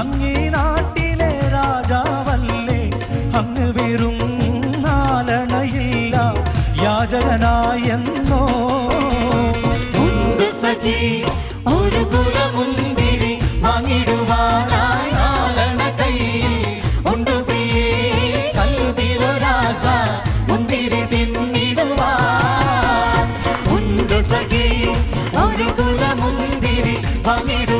അങ്ങീ നാട്ടിലെ രാജാവല്ലേ? അങ്ങ് വെറും നാലണയില്ല യാചകനായെന്നോ? സഖി ഒരു കുലമുന്തിരി വാങ്ങിടുവാനായി നാലണ കയ്യിൽ. ഉണ്ട് പ്രിയേ കൽവിലൊരാശ മുന്തിരി തിന്നിടുവാൻ. ഉണ്ട് സഖി ഒരു കുലമുന്തിരി വാങ്ങിടുവാനായി